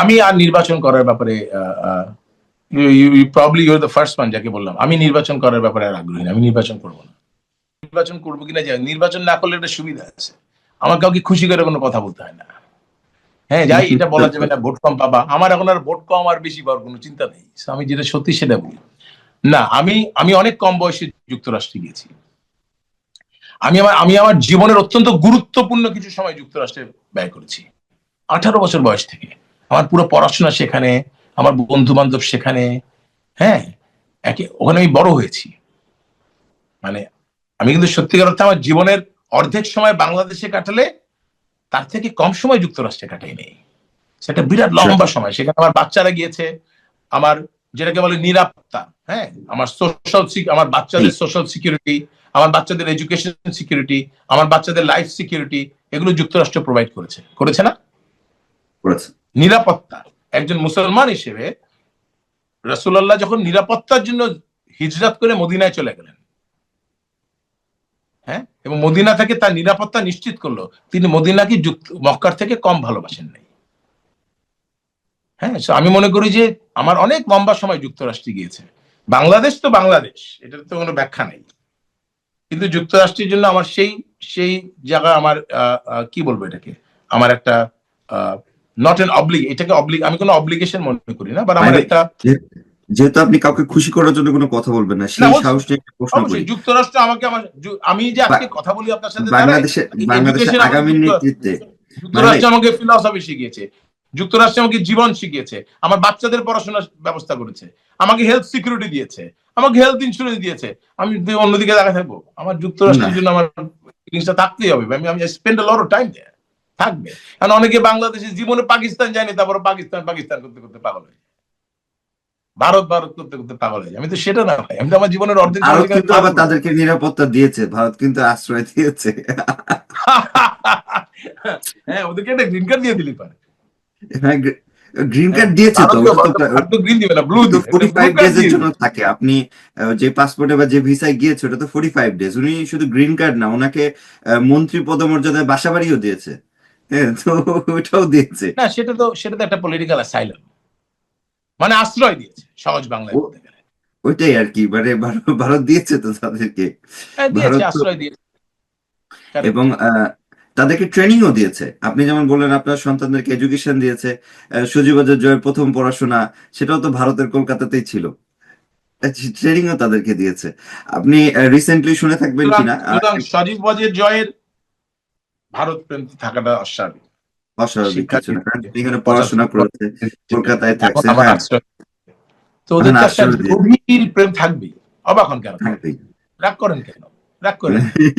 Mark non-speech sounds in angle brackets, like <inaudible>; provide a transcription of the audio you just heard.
আমি আর নির্বাচন করার ব্যাপারে প্রবলি ইউর দ্য ফার্স্ট মান যাকে বললাম। আমি নির্বাচন করার ব্যাপারে আর আগ্রহী না, আমি নির্বাচন করব না। নির্বাচন করব কিনা যাই নির্বাচন না করলে একটা সুবিধা আছে। আমার কাউকে খুশি করে কোনো কথা বলতে হয় না। হ্যাঁ যাই, এটা বলা যাবে না, ভোট কম পাবা। আমার এখন আর ভোট কম আর বেশি পাওয়ার কোনো চিন্তা নেই। আমি যেটা সত্যি সেটা বলি। না, আমি আমি অনেক কম বয়সে যুক্তরাষ্ট্রে গিয়েছি আমি আমার আমি আমার জীবনের অত্যন্ত গুরুত্বপূর্ণ কিছু সময় যুক্তরাষ্ট্রে ব্যয় করেছি। আঠারো বছর বয়স থেকে। আমার পুরো পড়াশোনা সেখানে আমার বন্ধু বান্ধব সেখানে হ্যাঁ একে ওখানে আমি বড় হয়েছি। মানে আমি কিন্তু সত্যিকার অর্থে আমার জীবনের অর্ধেক সময় বাংলাদেশে কাটালে তার থেকে কম সময় যুক্তরাষ্ট্রে কাটাই নেই। সেটা বিরাট লম্বা সময়। সেখানে আমার বাচ্চারা গিয়েছে আমার যেটাকে বলে নিরাপত্তা হ্যাঁ আমার সোশ্যাল আমার বাচ্চাদের সোশ্যাল সিকিউরিটি আমার বাচ্চাদের এডুকেশন সিকিউরিটি আমার বাচ্চাদের লাইফ সিকিউরিটি এগুলো যুক্তরাষ্ট্র প্রোভাইড করেছে। করেছে না? করেছে। নিরাপত্তা। একজন মুসলমান হিসেবে রসুল্লাহ যখন নিরাপত্তার জন্য হিজরত করে মদিনায় চলে গেলেন হ্যাঁ? এবং মদিনা থেকে তার নিরাপত্তা নিশ্চিত করল, তিনি মদিনাকে মক্কার থেকে কম ভালোবাসেন নাই। হ্যাঁ আমি মনে করি যে আমার অনেক লম্বা সময় যুক্তরাষ্ট্রে গিয়েছে। বাংলাদেশ তো বাংলাদেশ, এটার তো কোনো ব্যাখ্যা নেই। কিন্তু যুক্তরাষ্ট্রের জন্য আমার সেই সেই জায়গা আমার কি বলব এটাকে? আমার একটা নট এন অবলিগ এটাকে অবলিগ আমি কোনো অব্লিগেশন মনে করি না বাট আমার মানে একটা যেহেতু আপনি কাউকে খুশি করার জন্য কোনো কথা বলবেন না সেই অবশ্যই। সাহস নিয়ে একটা প্রশ্ন করি। যুক্তরাষ্ট্র আমাকে আমার আমি যে আজকে কথা বলি আপনার সাথে বাংলাদেশে বাংলাদেশের আগামী নেতৃত্বে যুক্তরাষ্ট্র আমাকে ফিলসফি শিখিয়েছে যুক্তরাষ্ট্র আমাকে জীবন শিখিয়েছে আমার বাচ্চাদের পড়াশোনার ব্যবস্থা করেছে আমাকে হেলথ সিকিউরিটি দিয়েছে আমাকে হেলথ ইন্স্যুরেন্স দিয়েছে আমি অন্যদিকে দেখা থাকব আমার যুক্তরাষ্ট্রের জন্য আমার জিনিসটা থাকতেই হবে আমি আমি স্পেন্ড লট টাইম দেয় থাকবে। কারণ অনেকে বাংলাদেশে জীবনে পাকিস্তান যায়নি তারপর পাকিস্তান পাকিস্তান করতে করতে পাগল হয়ে ভারত ভারত করতে করতে পাগল হয়ে আমি তো সেটা না ভাই আমি তো আমার জীবনের অর্ধেক কিন্তু আবার তাদেরকে নিরাপত্তা দিয়েছে ভারত কিন্তু আশ্রয় দিয়েছে। হ্যাঁ ওদেরকে একটা গ্রিন কার্ড দিয়ে দিলি পারে। হ্যাঁ গ্রিন কার্ড দিয়েছে তো গ্রিন দিবে না ব্লু জন্য থাকে। আপনি যে পাসপোর্টে বা যে ভিসায় গিয়েছে ওটা তো ফোর্টি ফাইভ ডেজ উনি শুধু গ্রিন কার্ড না ওনাকে মন্ত্রী পদমর্যাদায় বাসা বাড়িও দিয়েছে। হ্যাঁ তো ওটাও দিয়েছে। না সেটা তো সেটা তো একটা পলিটিক্যাল অ্যাসাইলাম মানে আশ্রয় দিয়েছে সহজ বাংলায় ও- বলতে গেলে। ওইটাই আর কি মানে ভারত- দিয়েছে তো তাদেরকে। হ্যাঁ, দিয়েছে আশ্রয় দিয়েছে। এবং তাদেরকে ট্রেনিংও দিয়েছে। আপনি যেমন বললেন আপনার সন্তানদেরকে এডুকেশন দিয়েছে সজীবাজার জয়ের প্রথম পড়াশোনা সেটাও তো ভারতের কলকাতাতেই ছিল। ট্রেনিংও তাদেরকে দিয়েছে। আপনি রিসেন্টলি শুনে থাকবেন কিনা? সজীব বজের জয়ের ভারত প্রেম থাকাটা অস্বাভাবিক। অস্বাভাবিক। এখানে পড়াশোনা করেছে কলকাতায় থাকছে হ্যাঁ। তো ওদের একটা গভীর প্রেম থাকবেই। অবাক হন কেন। রাগ করেন কেন? রাগ করেন। <laughs>